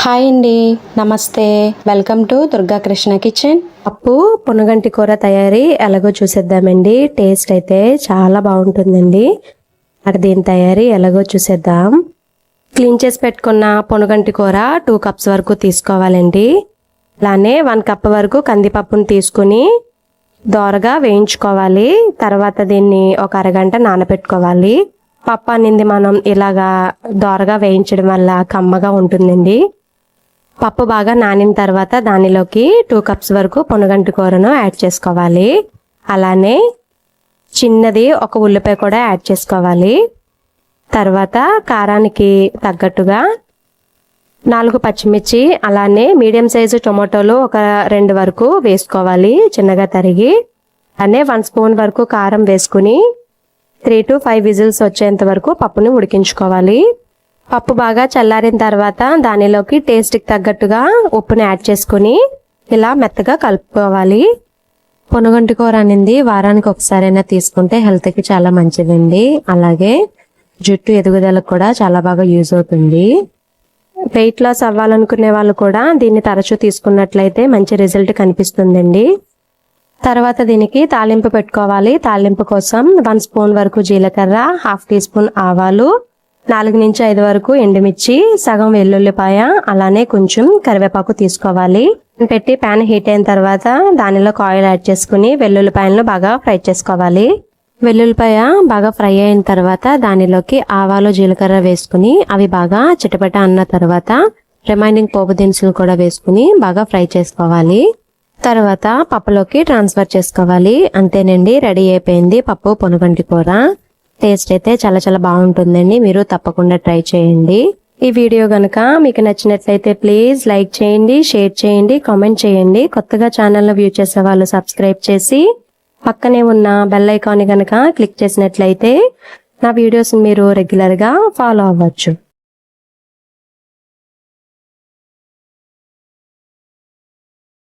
Hi అండి నమస్తే. Welcome to Durga Krishna kitchen. పప్పు పునగంటి కూర తయారీ ఎలాగో చూసేద్దామండి. టేస్ట్ అయితే చాలా బాగుంటుందండి. మరి దీని తయారీ ఎలాగో చూసేద్దాం. క్లీన్ చేసి పెట్టుకున్న పునగంటి కూర టూ కప్స్ వరకు తీసుకోవాలండి. అలానే వన్ కప్ వరకు కందిపప్పును తీసుకుని దోరగా వేయించుకోవాలి. తర్వాత దీన్ని ఒక అరగంట నానబెట్టుకోవాలి. పప్పు అనేది మనం ఇలాగా దోరగా వేయించడం వల్ల కమ్మగా ఉంటుందండి. పప్పు బాగా నానిన తర్వాత దానిలోకి టూ కప్స్ వరకు పొనుగంటి కూరను యాడ్ చేసుకోవాలి. అలానే చిన్నది ఒక ఉల్లిపాయ కూడా యాడ్ చేసుకోవాలి. తర్వాత కారానికి తగ్గట్టుగా నాలుగు పచ్చిమిర్చి అలానే మీడియం సైజు టొమాటోలు ఒక రెండు వరకు వేసుకోవాలి చిన్నగా తరిగి. అలానే వన్ స్పూన్ వరకు కారం వేసుకుని త్రీ టు ఫైవ్ విజిల్స్ వచ్చేంత వరకు పప్పుని ఉడికించుకోవాలి. పప్పు బాగా చల్లారిన తర్వాత దానిలోకి టేస్ట్కి తగ్గట్టుగా ఉప్పుని యాడ్ చేసుకుని ఇలా మెత్తగా కలుపుకోవాలి. పొనుగంటి కూర అనేది వారానికి ఒకసారైనా తీసుకుంటే హెల్త్కి చాలా మంచిదండి. అలాగే జుట్టు ఎదుగుదలకు కూడా చాలా బాగా యూజ్ అవుతుంది. వెయిట్ లాస్ అవ్వాలనుకునే వాళ్ళు కూడా దీన్ని తరచూ తీసుకున్నట్లయితే మంచి రిజల్ట్ కనిపిస్తుందండి. తర్వాత దీనికి తాలింపు పెట్టుకోవాలి. తాలింపు కోసం వన్ స్పూన్ వరకు జీలకర్ర హాఫ్ టీ స్పూన్ ఆవాలు నాలుగు నుంచి ఐదు వరకు ఎండుమిర్చి సగం వెల్లుల్లిపాయ అలానే కొంచెం కరివేపాకు తీసుకోవాలి. పెట్టి ప్యాన్ హీట్ అయిన తర్వాత దానిలో ఆయిల్ యాడ్ చేసుకుని వెల్లుల్లిపాయలను బాగా ఫ్రై చేసుకోవాలి. వెల్లుల్లిపాయ బాగా ఫ్రై అయిన తర్వాత దానిలోకి ఆవాలు జీలకర్ర వేసుకుని అవి బాగా చిటపట అన్న తర్వాత రిమైనింగ్ పోపు దినుసులు కూడా వేసుకుని బాగా ఫ్రై చేసుకోవాలి. తర్వాత పప్పులోకి ట్రాన్స్ఫర్ చేసుకోవాలి. అంతేనండి రెడీ అయిపోయింది పప్పు పొనుగంటి కూర. టేస్ట్ అయితే చాలా చాలా బాగుంటుందండి. మీరు తప్పకుండా ట్రై చేయండి. ఈ వీడియో గనక మీకు నచ్చినట్లయితే ప్లీజ్ లైక్ చేయండి షేర్ చేయండి కామెంట్ చేయండి. కొత్తగా ఛానల్ను వ్యూ చేసే వాళ్ళు సబ్స్క్రైబ్ చేసి పక్కనే ఉన్న బెల్ ఐకాన్ గనక క్లిక్ చేసినట్లయితే నా వీడియోస్ మీరు రెగ్యులర్గా ఫాలో అవ్వచ్చు.